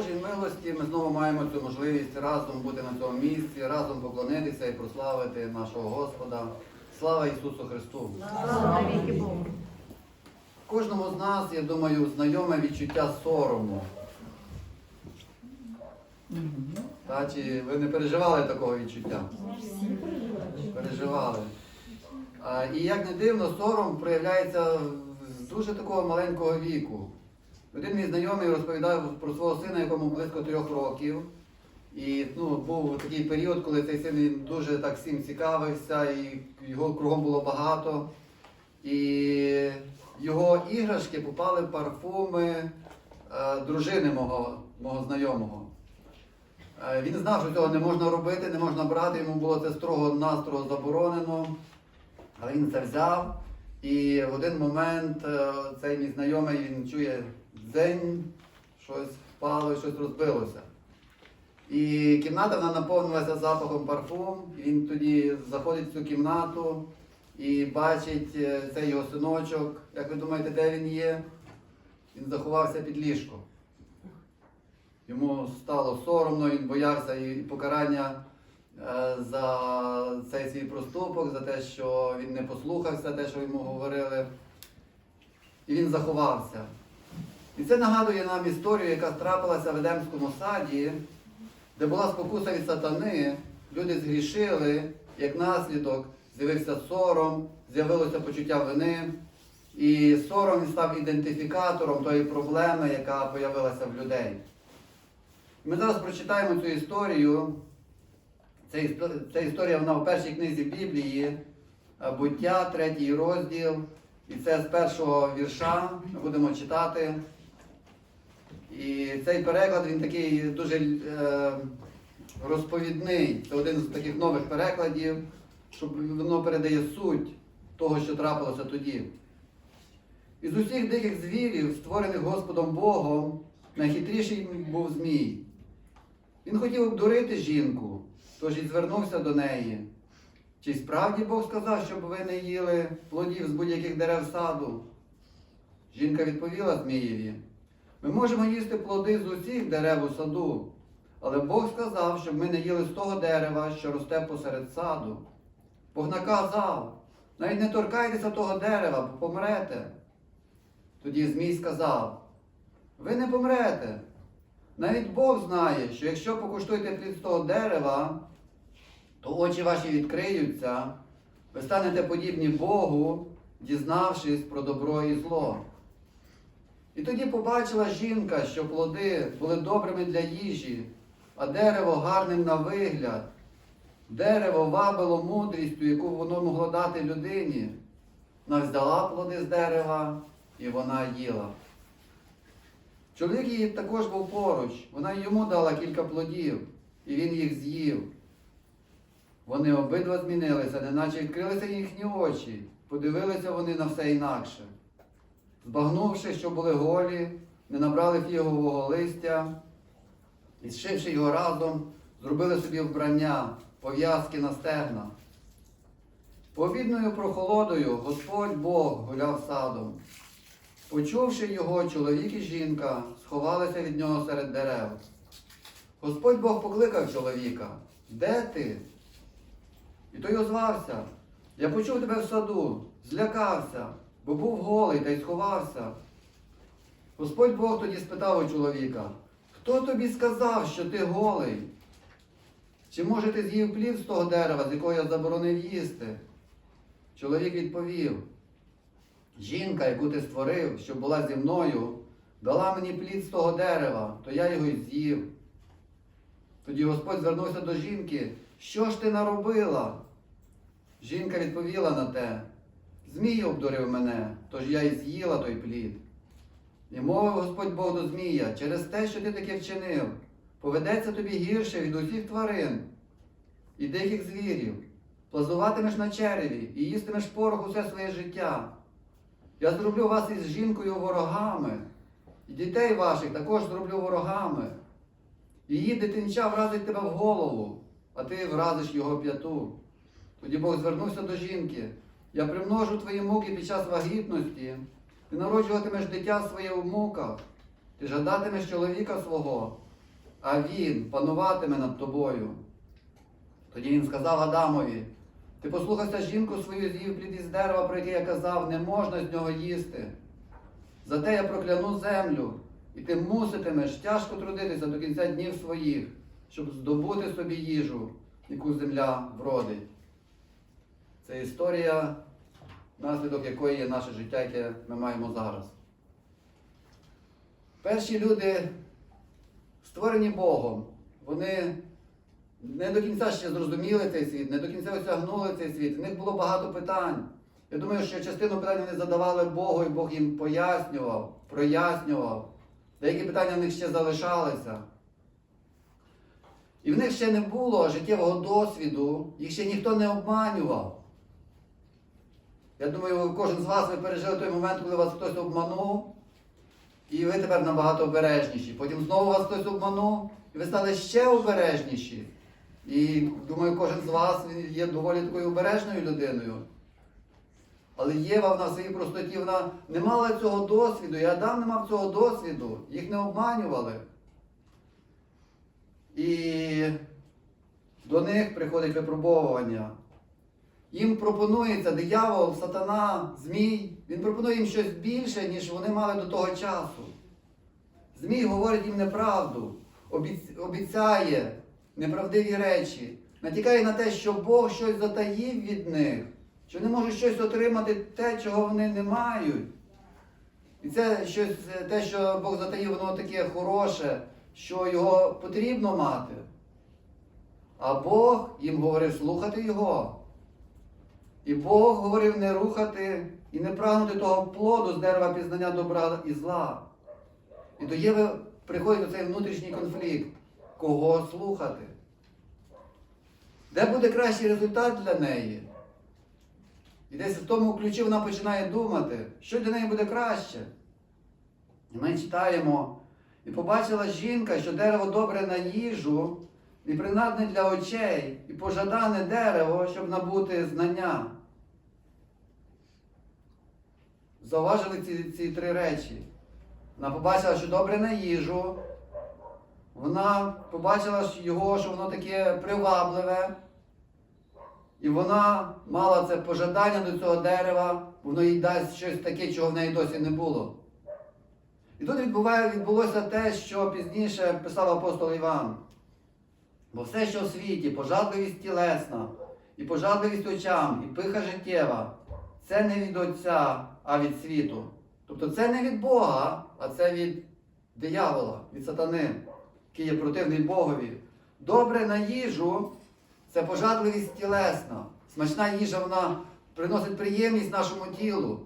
Божій милості ми знову маємо цю можливість разом бути на цьому місці, разом поклонитися і прославити нашого Господа. Слава Ісусу Христу! Слава Богу. Кожному з нас, я думаю, знайоме відчуття сорому. Та, чи ви не переживали такого відчуття? Переживали. А, і як не дивно, сором проявляється з дуже такого маленького віку. Один мій знайомий розповідав про свого сина, якому близько трьох років. І ну, був такий період, коли цей син він дуже так всім цікавився, і його кругом було багато. І його іграшки попали в парфуми е, дружини мого, мого знайомого. Е, Він знав, що цього не можна робити, не можна брати, йому було це строго настрого заборонено. Але він це взяв. І в один момент е, цей мій знайомий він чує дзень, щось впало, щось розбилося. І кімната вона наповнилася запахом парфум. Він тоді заходить в цю кімнату і бачить е, цей його синочок. Як ви думаєте, де він є? Він заховався під ліжко. Йому стало соромно, він боявся і покарання е, за цей свій проступок, за те, що він не послухався, те, що йому говорили. І він заховався. І це нагадує нам історію, яка трапилася в Едемському саді, де була спокуса від сатани, люди згрішили, як наслідок з'явився сором, з'явилося почуття вини. І сором став ідентифікатором тої проблеми, яка появилася в людей. Ми зараз прочитаємо цю історію. Ця, історія вона в першій книзі Біблії, е, буття, третій розділ. І це з першого вірша ми будемо читати. І цей переклад він такий дуже е, розповідний. Це один з таких нових перекладів, щоб воно передає суть того, що трапилося тоді. Із усіх диких звірів, створених Господом Богом, найхитріший був Змій. Він хотів обдурити жінку, тож і звернувся до неї. Чи справді Бог сказав, щоб ви не їли плодів з будь-яких дерев саду? Жінка відповіла Змієві. Ми можемо їсти плоди з усіх дерев у саду, але Бог сказав, щоб ми не їли з того дерева, що росте посеред саду. Бог наказав, навіть не торкайтеся того дерева, бо помрете. Тоді Змій сказав: Ви не помрете. Навіть Бог знає, що якщо покуштуєте плід з того дерева, то очі ваші відкриються, ви станете подібні Богу, дізнавшись про добро і зло. І тоді побачила жінка, що плоди були добрими для їжі, а дерево гарним на вигляд. Дерево вабило мудрістю, яку воно могло дати людині. Вона взяла плоди з дерева і вона їла. Чоловік її також був поруч, вона йому дала кілька плодів, і він їх з'їв. Вони обидва змінилися, неначе відкрилися їхні очі, подивилися вони на все інакше. Збагнувши, що були голі, не набрали фігового листя, і зшивши його разом, зробили собі вбрання, пов'язки на стегна. Пообідною прохолодою Господь Бог гуляв садом. Почувши його, чоловік і жінка сховалися від нього серед дерев. Господь Бог покликав чоловіка, де ти? І той озвався. Я почув тебе в саду, злякався, бо був голий та й сховався. Господь Бог тоді спитав у чоловіка, хто тобі сказав, що ти голий? Чи може ти з'їв плід з того дерева, з якого я заборонив їсти? Чоловік відповів, жінка, яку ти створив, що була зі мною, дала мені плід з того дерева, то я його й з'їв. Тоді Господь звернувся до жінки, що ж ти наробила? Жінка відповіла на те, Змій обдурив мене, тож я й з'їла той плід. І мовив Господь Бог до Змія, через те, що ти таке вчинив, поведеться тобі гірше від усіх тварин і диких звірів, плазуватимеш на череві і їстимеш порох усе своє життя. Я зроблю вас із жінкою ворогами, і дітей ваших також зроблю ворогами. Її дитинча вразить тебе в голову, а ти вразиш його п'яту. Тоді Бог звернувся до жінки. Я примножу твої муки під час вагітності. Ти народжуватимеш дитя своє в муках, ти жадатимеш чоловіка свого, а він пануватиме над тобою. Тоді він сказав Адамові: ти послухайся жінку свою з'їв плід із дерева, про яке я казав, не можна з нього їсти. Зате я прокляну землю, і ти муситимеш тяжко трудитися до кінця днів своїх, щоб здобути собі їжу, яку земля вродить. Це історія, наслідок якої є наше життя, яке ми маємо зараз. Перші люди, створені Богом, вони не до кінця ще зрозуміли цей світ, не до кінця осягнули цей світ. У них було багато питань. Я думаю, що частину питань вони задавали Богу, і Бог їм пояснював, прояснював. Деякі питання в них ще залишалися. І в них ще не було життєвого досвіду, їх ще ніхто не обманював. Я думаю, кожен з вас ви пережили той момент, коли вас хтось обманув, і ви тепер набагато обережніші. Потім знову вас хтось обманув, і ви стали ще обережніші. І думаю, кожен з вас є доволі такою обережною людиною. Але Єва вона в своїй простоті вона не мала цього досвіду, і Адам не мав цього досвіду, їх не обманювали. І до них приходить випробовування. Їм пропонується диявол, сатана, змій, він пропонує їм щось більше, ніж вони мали до того часу. Змій говорить їм неправду, обіцяє неправдиві речі, натякає на те, що Бог щось затаїв від них, що вони можуть щось отримати те, чого вони не мають. І це щось, те, що Бог затаїв, воно таке хороше, що його потрібно мати. А Бог їм говорив слухати його. І Бог говорив не рухати і не прагнути того плоду з дерева пізнання добра і зла. І до Єви приходить оцей внутрішній конфлікт. Кого слухати? Де буде кращий результат для неї? І десь в тому ключі вона починає думати, що для неї буде краще. І ми читаємо, і побачила жінка, що дерево добре на їжу, і принадне для очей, і пожадане дерево, щоб набути знання. Зауважили ці, ці три речі. Вона побачила, що добре на їжу. Вона побачила його, що воно таке привабливе. І вона мала це пожадання до цього дерева, воно їй дасть щось таке, чого в неї досі не було. І тут відбулося те, що пізніше писав апостол Іван. Бо все, що в світі, пожадливість тілесна, і пожадливість очам, і пиха життєва, це не від Отця, а від світу. Тобто це не від Бога, а це від диявола, від сатани, який є противний Богові. Добре на їжу це пожадливість тілесна. Смачна їжа вона приносить приємність нашому тілу.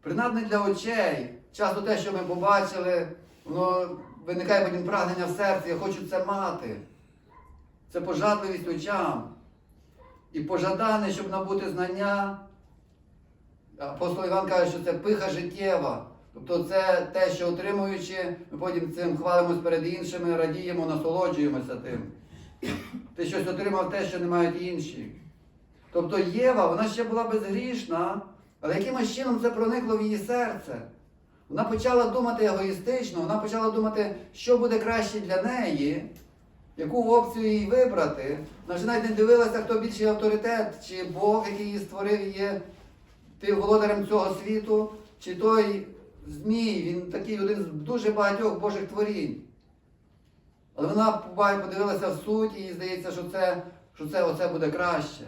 Принадне для очей. Часто те, що ми побачили, воно виникає потім прагнення в серці, я хочу це мати. Це пожадливість очам. І пожадане, щоб набути знання. Апостол Іван каже, що це пиха життєва. Тобто це те, що отримуючи, ми потім цим хвалимось перед іншими, радіємо, насолоджуємося тим. Ти щось отримав те, що не мають інші. Тобто Єва, вона ще була безгрішна, але якимось чином це проникло в її серце. Вона почала думати егоїстично, вона почала думати, що буде краще для неї, яку опцію їй вибрати. Вона вже навіть не дивилася, хто більший авторитет, чи Бог, який її створив, є ти володарем цього світу, чи той Змій, він такий один з дуже багатьох Божих творінь. Але вона подивилася в суть і їй здається, що це, що це оце буде краще.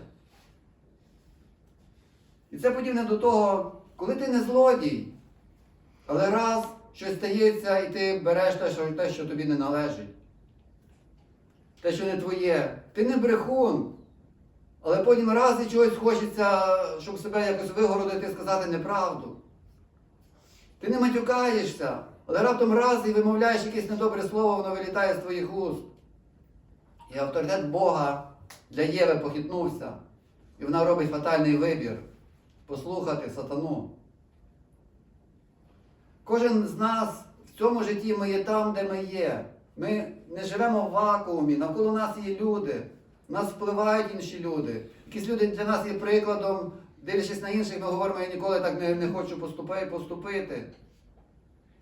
І це подібне до того, коли ти не злодій, але раз щось стається, і ти береш те, що, те, що тобі не належить. Те, що не твоє. Ти не брехун. Але потім раз і чогось хочеться, щоб себе якось вигородити сказати неправду. Ти не матюкаєшся, але раптом раз і вимовляєш якесь недобре слово, воно вилітає з твоїх уст. І авторитет Бога для Єви похитнувся. І вона робить фатальний вибір послухати сатану. Кожен з нас в цьому житті ми є там, де ми є. Ми не живемо в вакуумі, навколо нас є люди, нас впливають інші люди. Якісь люди для нас є прикладом, дивлячись на інших, ми говоримо, я ніколи так не, не хочу поступити, поступити.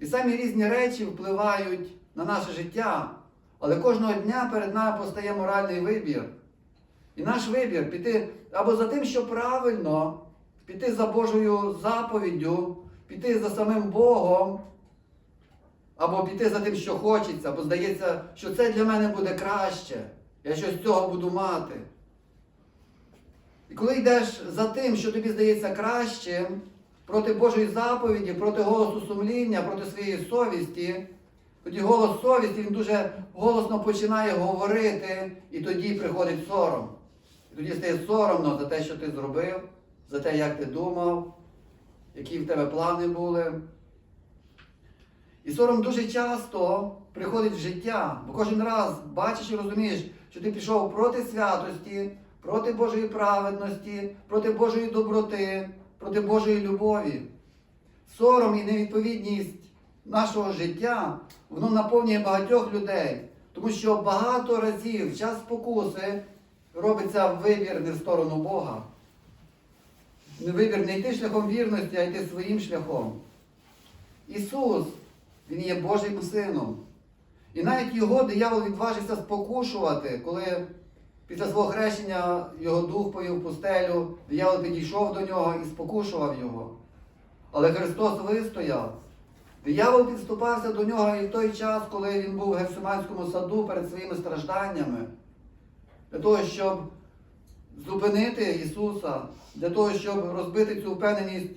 І самі різні речі впливають на наше життя. Але кожного дня перед нами постає моральний вибір. І наш вибір піти або за тим, що правильно, піти за Божою заповіддю, піти за самим Богом, або піти за тим, що хочеться, бо здається, що це для мене буде краще. Я щось з цього буду мати. І коли йдеш за тим, що тобі здається кращим, проти Божої заповіді, проти голосу сумління, проти своєї совісті, тоді голос совісті він дуже голосно починає говорити, і тоді приходить сором. І тоді стає соромно за те, що ти зробив, за те, як ти думав, які в тебе плани були. І сором дуже часто приходить в життя, бо кожен раз бачиш і розумієш, що ти пішов проти святості, проти Божої праведності, проти Божої доброти, проти Божої любові. Сором і невідповідність нашого життя, воно наповнює багатьох людей, тому що багато разів в час спокуси робиться вибір не в сторону Бога. Вибір не йти шляхом вірності, а йти своїм шляхом. Ісус, Він є Божим Сином. І навіть його диявол відважився спокушувати, коли після свого хрещення його дух повів пустелю, диявол підійшов до нього і спокушував його. Але Христос вистояв. Диявол підступався до нього і в той час, коли він був в Гефсиманському саду перед своїми стражданнями, для того, щоб зупинити Ісуса, для того, щоб розбити цю впевненість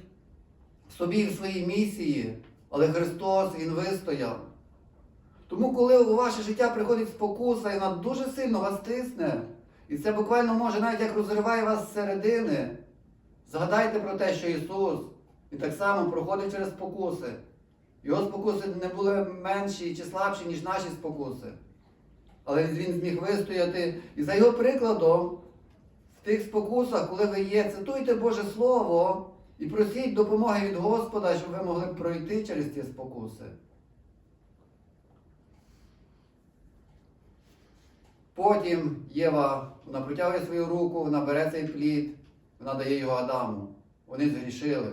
в собі в своїй місії. Але Христос Він вистояв. Тому, коли у ваше життя приходить спокуса, і вона дуже сильно вас тисне, і це буквально може навіть як розриває вас зсередини, згадайте про те, що Ісус Він так само проходить через спокуси. Його спокуси не були менші чи слабші, ніж наші спокуси. Але він зміг вистояти. І за його прикладом, в тих спокусах, коли ви є, цитуйте Боже Слово і просіть допомоги від Господа, щоб ви могли пройти через ці спокуси. Потім Єва вона протягує свою руку, вона бере цей плід, вона дає його Адаму. Вони згрішили.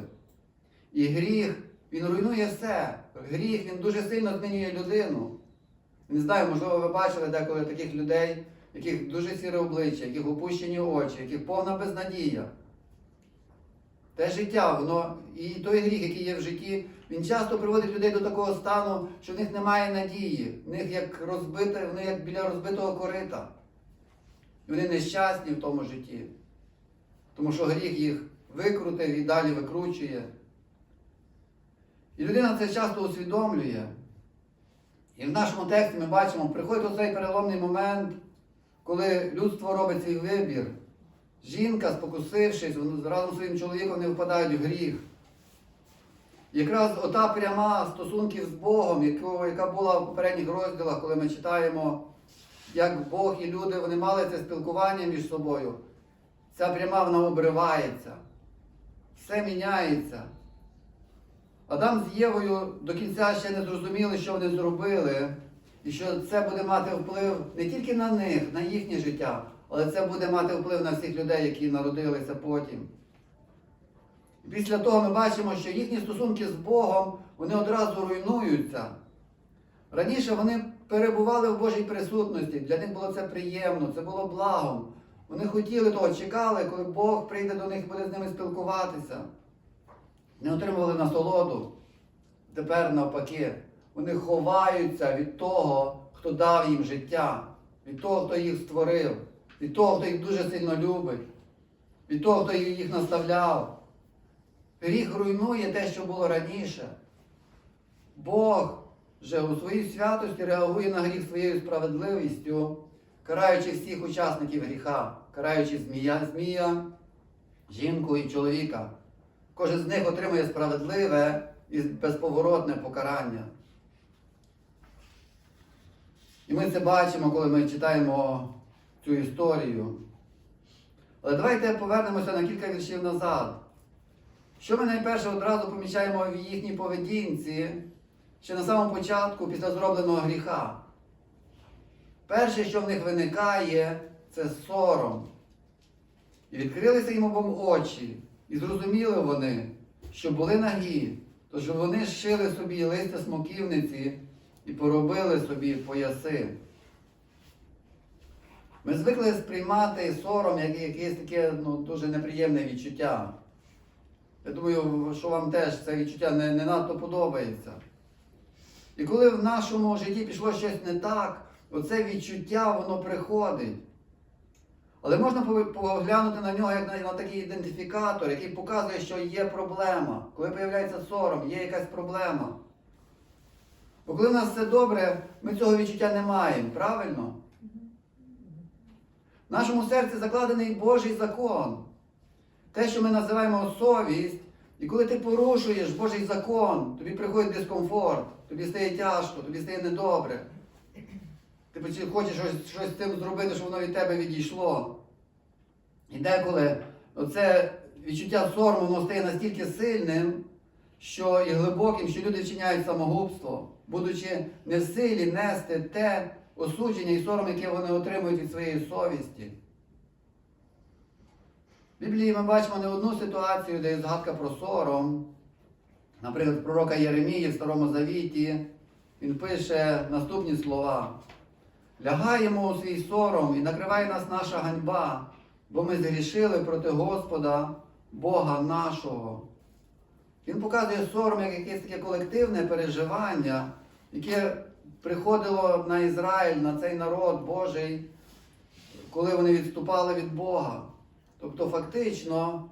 І гріх, він руйнує все. Гріх, він дуже сильно змінює людину. Не знаю, можливо, ви бачили деколи таких людей, яких дуже сіре обличчя, яких опущені очі, яких повна безнадія. Те життя, воно і той гріх, який є в житті, він часто приводить людей до такого стану, що в них немає надії, в них як розбите, вони як біля розбитого корита. І вони нещасні в тому житті. Тому що гріх їх викрутив і далі викручує. І людина це часто усвідомлює. І в нашому тексті ми бачимо, приходить оцей переломний момент, коли людство робить свій вибір. Жінка, спокусившись, разом зі своїм чоловіком не впадають в гріх. Якраз ота пряма стосунків з Богом, яка була в попередніх розділах, коли ми читаємо, як Бог і люди вони мали це спілкування між собою, ця пряма вона обривається. Все міняється. Адам з Євою до кінця ще не зрозуміли, що вони зробили, і що це буде мати вплив не тільки на них, на їхнє життя, але це буде мати вплив на всіх людей, які народилися потім. Після того ми бачимо, що їхні стосунки з Богом вони одразу руйнуються. Раніше вони перебували в Божій присутності, для них було це приємно, це було благом. Вони хотіли того, чекали, коли Бог прийде до них і буде з ними спілкуватися. Не отримували насолоду. Тепер навпаки, вони ховаються від того, хто дав їм життя, від того, хто їх створив, від того, хто їх дуже сильно любить, від того, хто їх наставляв. Гріх руйнує те, що було раніше. Бог же у своїй святості реагує на гріх своєю справедливістю, караючи всіх учасників гріха, караючи змія, змія, жінку і чоловіка. Кожен з них отримує справедливе і безповоротне покарання. І ми це бачимо, коли ми читаємо цю історію. Але давайте повернемося на кілька віршів назад. Що ми найперше одразу помічаємо в їхній поведінці ще на самому початку після зробленого гріха? Перше, що в них виникає, це сором. І відкрилися їм обом очі, і зрозуміли вони, що були нагі. Тож вони зшили собі листя смоківниці і поробили собі пояси. Ми звикли сприймати сором як якесь таке ну, дуже неприємне відчуття. Я думаю, що вам теж це відчуття не, не надто подобається. І коли в нашому житті пішло щось не так, оце відчуття воно приходить. Але можна поглянути на нього як на, на такий ідентифікатор, який показує, що є проблема. Коли з'являється сором, є якась проблема. Бо коли в нас все добре, ми цього відчуття не маємо, правильно? В нашому серці закладений Божий закон. Те, що ми називаємо совість, і коли ти порушуєш Божий закон, тобі приходить дискомфорт, тобі стає тяжко, тобі стає недобре. Ти хочеш щось, щось з цим зробити, щоб воно від тебе відійшло. І деколи оце відчуття сорому воно стає настільки сильним, що і глибоким, що люди вчиняють самогубство, будучи не в силі нести те осудження і сором, яке вони отримують від своєї совісті. В Біблії ми бачимо не одну ситуацію, де є згадка про сором. Наприклад, пророка Єремії в Старому Завіті він пише наступні слова. Лягаємо у свій сором і накриває нас наша ганьба, бо ми згрішили проти Господа, Бога нашого. Він показує сором як якесь таке колективне переживання, яке приходило на Ізраїль, на цей народ Божий, коли вони відступали від Бога. Тобто, фактично,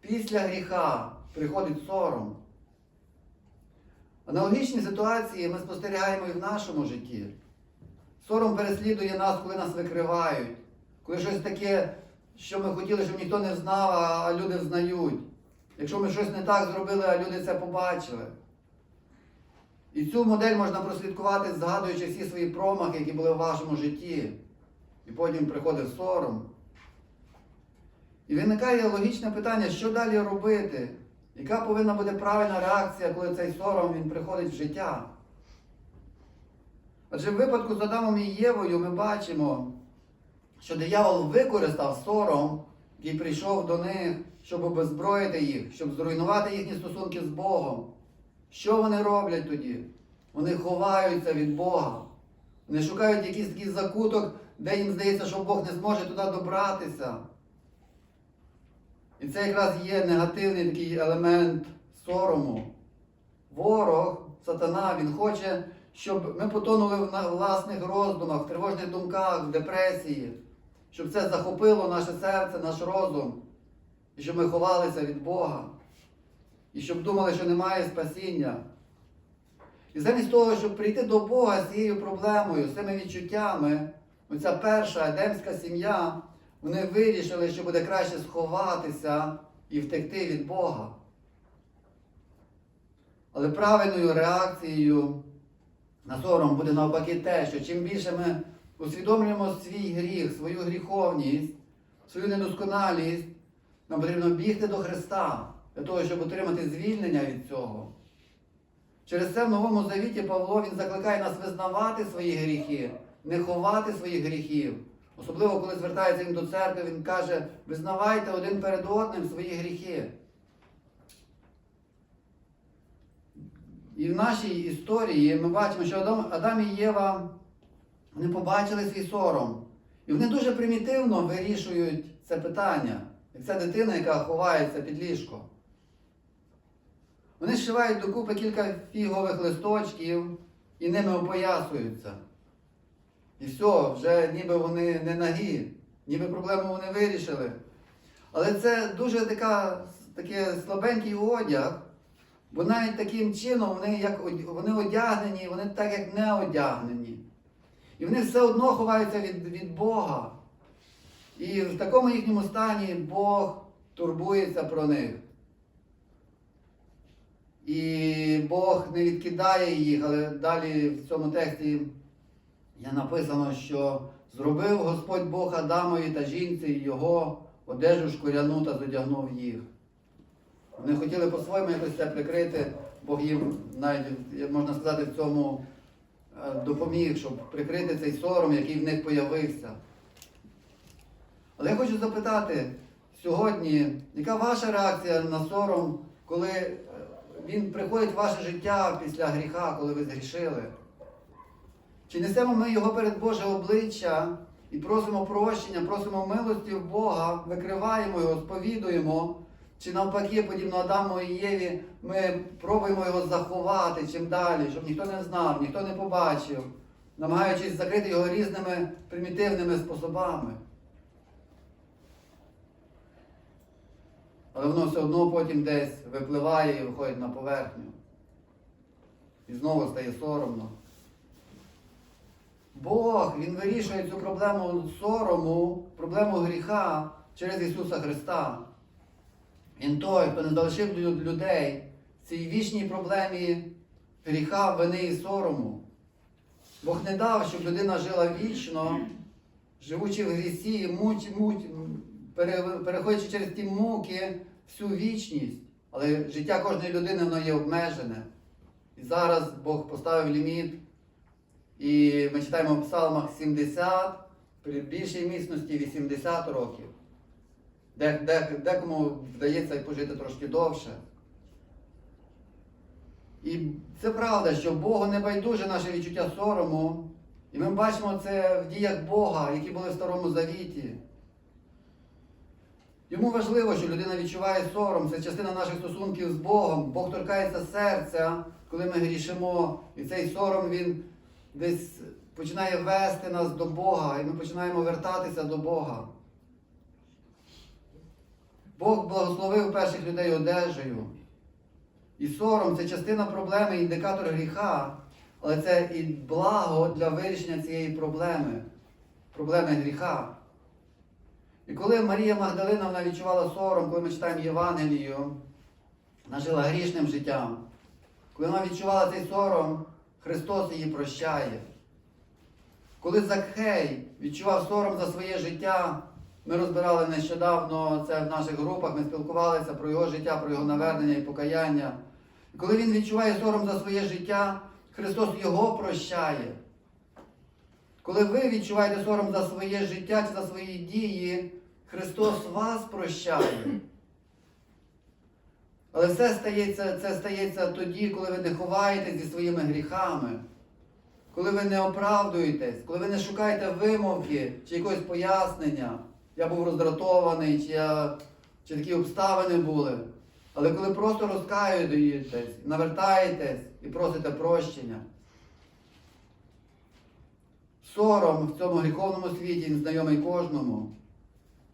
після гріха приходить сором. Аналогічні ситуації ми спостерігаємо і в нашому житті. Сором переслідує нас, коли нас викривають, коли щось таке, що ми хотіли, щоб ніхто не знав, а люди взнають. Якщо ми щось не так зробили, а люди це побачили. І цю модель можна прослідкувати, згадуючи всі свої промахи, які були в вашому житті. І потім приходить сором. І виникає логічне питання, що далі робити? Яка повинна бути правильна реакція, коли цей сором він приходить в життя? Адже в випадку з Адамом і Євою ми бачимо, що диявол використав сором, який прийшов до них, щоб обезброїти їх, щоб зруйнувати їхні стосунки з Богом. Що вони роблять тоді? Вони ховаються від Бога. Вони шукають якийсь такий закуток, де їм здається, що Бог не зможе туди добратися. І це якраз є негативний такий елемент сорому. Ворог, сатана, він хоче, щоб ми потонули в власних роздумах, в тривожних думках, в депресії, щоб це захопило наше серце, наш розум, і щоб ми ховалися від Бога, і щоб думали, що немає спасіння. І замість того, щоб прийти до Бога з цією проблемою, з цими відчуттями, оця перша едемська сім'я, вони вирішили, що буде краще сховатися і втекти від Бога. Але правильною реакцією на сором буде навпаки те, що чим більше ми усвідомлюємо свій гріх, свою гріховність, свою недосконалість, нам потрібно бігти до Христа для того, щоб отримати звільнення від цього. Через це в Новому Завіті Павло він закликає нас визнавати свої гріхи, не ховати своїх гріхів. Особливо, коли звертається він до церкви, він каже, визнавайте один перед одним свої гріхи. І в нашій історії ми бачимо, що Адам, Адам і Єва вони побачили свій сором. І вони дуже примітивно вирішують це питання, як ця дитина, яка ховається під ліжко. Вони зшивають докупи кілька фігових листочків і ними опоясуються. І все, вже ніби вони не нагі, ніби проблему вони вирішили. Але це дуже така, такий слабенький одяг, бо навіть таким чином вони, як, вони одягнені, вони так як не одягнені. І вони все одно ховаються від, від Бога. І в такому їхньому стані Бог турбується про них. І Бог не відкидає їх, але далі в цьому тексті є написано, що зробив Господь Бог Адамові та жінці його одежу шкуряну та задягнув їх. Вони хотіли по-своєму якось це прикрити, Бог їм навіть, можна сказати, в цьому е, допоміг, щоб прикрити цей сором, який в них появився. Але я хочу запитати сьогодні, яка ваша реакція на сором, коли він приходить в ваше життя після гріха, коли ви згрішили? Чи несемо ми його перед Боже обличчя і просимо прощення, просимо милості в Бога, викриваємо його, сповідуємо, чи навпаки, подібно Адаму і Єві, ми пробуємо його заховати чим далі, щоб ніхто не знав, ніхто не побачив, намагаючись закрити його різними примітивними способами. Але воно все одно потім десь випливає і виходить на поверхню. І знову стає соромно. Бог, Він вирішує цю проблему сорому, проблему гріха через Ісуса Христа. Він той, хто не залишив лю- людей в цій вічній проблемі гріха, вини і сорому. Бог не дав, щоб людина жила вічно, живучи в грісі, муть, муть, переходячи через ті муки всю вічність. Але життя кожної людини воно є обмежене. І зараз Бог поставив ліміт. І ми читаємо в Псалмах 70, при більшій міцності 80 років. Де, де, декому вдається пожити трошки довше. І це правда, що Богу не байдуже наше відчуття сорому. І ми бачимо це в діях Бога, які були в Старому Завіті. Йому важливо, що людина відчуває сором, це частина наших стосунків з Богом. Бог торкається серця, коли ми грішимо, і цей сором він десь починає вести нас до Бога, і ми починаємо вертатися до Бога. Бог благословив перших людей одежею. І сором це частина проблеми, індикатор гріха, але це і благо для вирішення цієї проблеми, проблеми гріха. І коли Марія Магдалина відчувала сором, коли ми читаємо Євангелію, вона жила грішним життям. Коли вона відчувала цей сором, Христос її прощає. Коли Закхей відчував сором за своє життя, ми розбирали нещодавно це в наших групах, ми спілкувалися про його життя, про його навернення і покаяння. І коли він відчуває сором за своє життя, Христос його прощає. Коли ви відчуваєте сором за своє життя чи за свої дії, Христос вас прощає. Але все стається, це стається тоді, коли ви не ховаєтесь зі своїми гріхами, коли ви не оправдуєтесь, коли ви не шукаєте вимовки чи якогось пояснення. Я був роздратований, чи, я, чи такі обставини були. Але коли просто розкаюєтесь, навертаєтесь і просите прощення. Сором в цьому гріховному світі він знайомий кожному.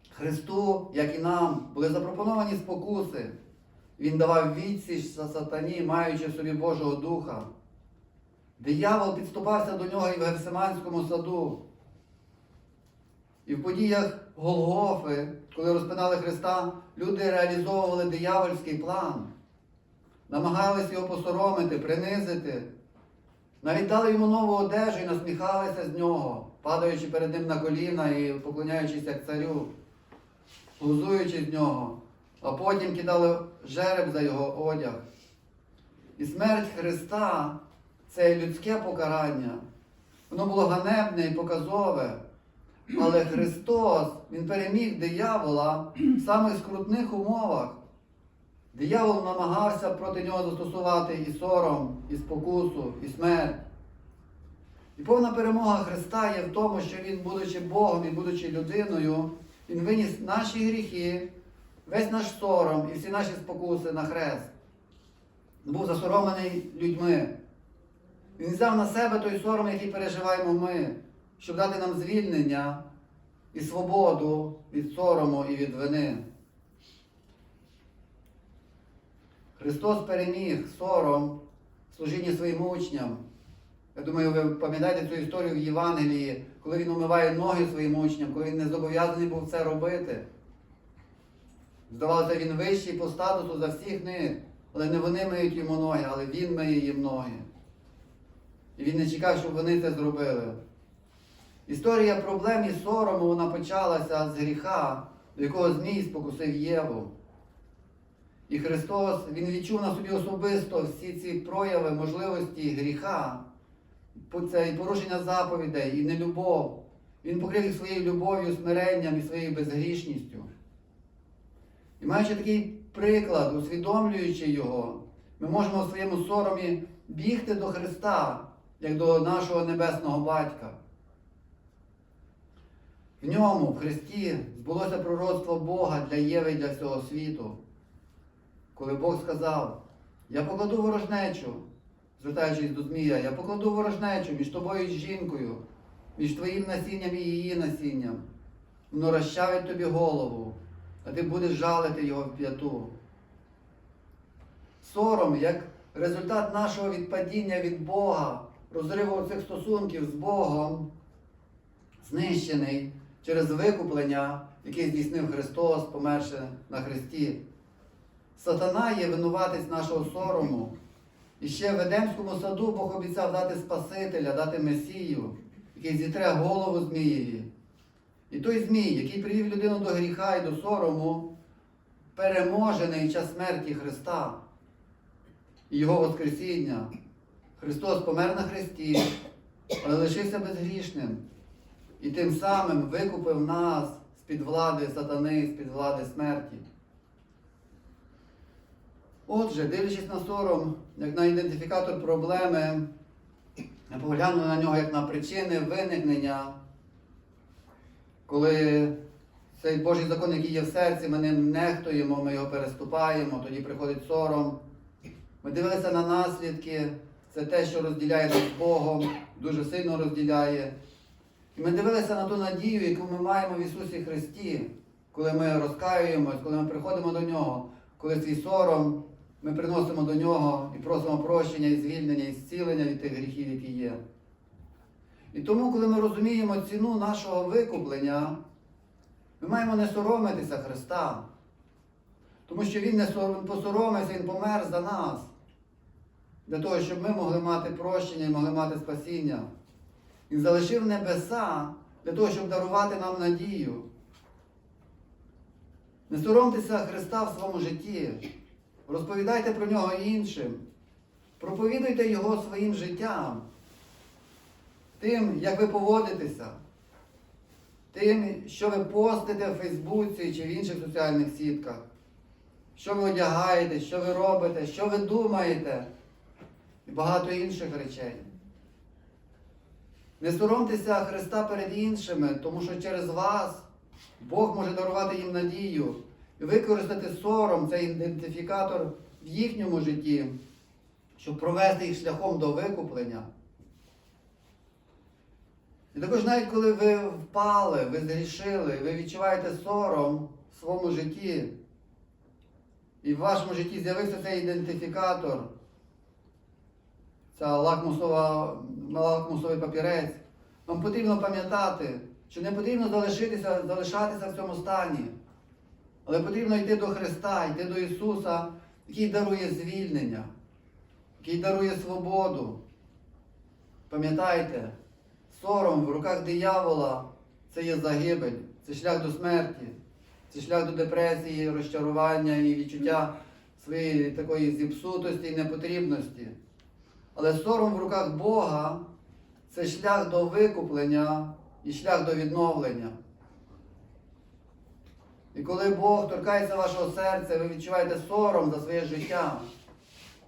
Христу, як і нам, були запропоновані спокуси. Він давав відсіч сатані, маючи в собі Божого Духа. Диявол підступався до нього і в Гефсиманському саду. І в подіях Голгофи, коли розпинали Христа, люди реалізовували диявольський план. Намагались його посоромити, принизити. Навіть дали йому нову одежу і насміхалися з нього, падаючи перед ним на коліна і поклоняючись царю, глузуючи з нього, а потім кидали жереб за його одяг. І смерть Христа це людське покарання. Воно було ганебне і показове. Але Христос, Він переміг диявола в самих скрутних умовах. Диявол намагався проти нього застосувати і сором, і спокусу, і смерть. І повна перемога Христа є в тому, що Він, будучи Богом і будучи людиною, Він виніс наші гріхи, весь наш сором і всі наші спокуси на хрест. Був засоромлений людьми. Він взяв на себе той сором, який переживаємо ми, щоб дати нам звільнення і свободу від сорому і від вини. Христос переміг сором в служінні своїм учням. Я думаю, ви пам'ятаєте цю історію в Євангелії, коли він умиває ноги своїм учням, коли він не зобов'язаний був це робити. Здавалося, він вищий по статусу за всіх них, але не вони миють йому ноги, але він миє їм ноги. І він не чекав, щоб вони це зробили. Історія проблем і сорому вона почалася з гріха, до якого Змій спокусив Єву. І Христос, Він відчув на собі особисто всі ці прояви можливості гріха, це і порушення заповідей, і нелюбов. Він покрив їх своєю любов'ю, смиренням і своєю безгрішністю. І маючи такий приклад, усвідомлюючи його, Ми можемо в своєму соромі бігти до Христа, як до нашого небесного батька. В ньому, в Христі, збулося пророцтво Бога для Єви і для всього світу. Коли Бог сказав, я покладу ворожнечу, звертаючись до Змія, я покладу ворожнечу між тобою і жінкою, між твоїм насінням і її насінням. Воно розчавить тобі голову, а ти будеш жалити його в п'яту. Сором, як результат нашого відпадіння від Бога, розриву цих стосунків з Богом, знищений через викуплення, яке здійснив Христос, померши на Христі. Сатана є винуватець нашого сорому. І ще в Едемському саду Бог обіцяв дати Спасителя, дати Месію, який зітре голову Змієві. І той Змій, який привів людину до гріха і до сорому, переможений час смерті Христа і Його Воскресіння. Христос помер на Христі, але лишився безгрішним. І тим самим викупив нас з-під влади сатани, з-під влади смерті. Отже, дивлячись на сором, як на ідентифікатор проблеми, я погляну на нього як на причини виникнення, коли цей Божий закон, який є в серці, ми ним нехтуємо, ми його переступаємо, тоді приходить сором. Ми дивилися на наслідки, це те, що розділяє нас з Богом, дуже сильно розділяє. І ми дивилися на ту надію, яку ми маємо в Ісусі Христі, коли ми розкаюємось, коли ми приходимо до Нього, коли свій сором ми приносимо до Нього і просимо прощення і звільнення, і зцілення від тих гріхів, які є. І тому, коли ми розуміємо ціну нашого викуплення, ми маємо не соромитися Христа. Тому що Він не посоромився, Він помер за нас. Для того, щоб ми могли мати прощення і могли мати спасіння. Він залишив небеса для того, щоб дарувати нам надію. Не соромтеся Христа в своєму житті. Розповідайте про нього іншим. Проповідуйте Його своїм життям. Тим, як ви поводитеся, тим, що ви постите в Фейсбуці чи в інших соціальних сітках, що ви одягаєте, що ви робите, що ви думаєте і багато інших речей. Не соромтеся Христа перед іншими, тому що через вас Бог може дарувати їм надію використати сором, цей ідентифікатор в їхньому житті, щоб провести їх шляхом до викуплення. І також навіть коли ви впали, ви згрішили, ви відчуваєте сором в своєму житті, і в вашому житті з'явився цей ідентифікатор, ця лакмусова, лакмусовий папірець, вам потрібно пам'ятати, що не потрібно залишитися, залишатися в цьому стані, але потрібно йти до Христа, йти до Ісуса, який дарує звільнення, який дарує свободу. Пам'ятайте, сором в руках диявола це є загибель, це шлях до смерті, це шлях до депресії, розчарування і відчуття своєї такої зіпсутості і непотрібності. Але сором в руках Бога це шлях до викуплення і шлях до відновлення. І коли Бог торкається вашого серця, ви відчуваєте сором за своє життя,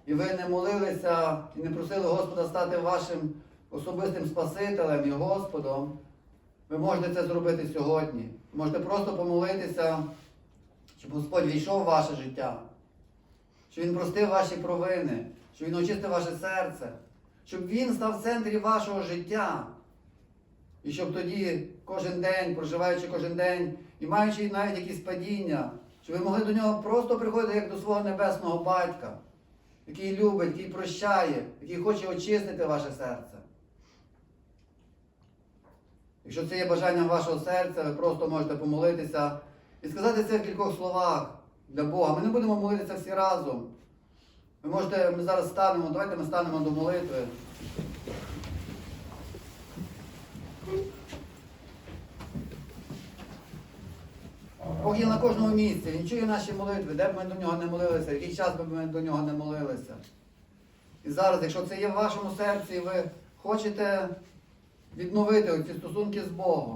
і ви не молилися і не просили Господа стати вашим особистим Спасителем і Господом, ви можете це зробити сьогодні. Ви Можете просто помолитися, щоб Господь війшов в ваше життя, щоб Він простив ваші провини, щоб Він очистив ваше серце, щоб Він став в центрі вашого життя. І щоб тоді кожен день, проживаючи кожен день і маючи навіть якісь падіння, щоб ви могли до нього просто приходити як до свого небесного батька, який любить, який прощає, який хоче очистити ваше серце. Якщо це є бажанням вашого серця, ви просто можете помолитися і сказати це в кількох словах для Бога. Ми не будемо молитися всі разом. Ви можете, ми зараз станемо, давайте ми станемо до молитви. Бог є на кожному місці, Він чує наші молитви, де б ми до нього не молилися, який час би ми до нього не молилися. І зараз, якщо це є в вашому серці, ви хочете відновити ці стосунки з Богом.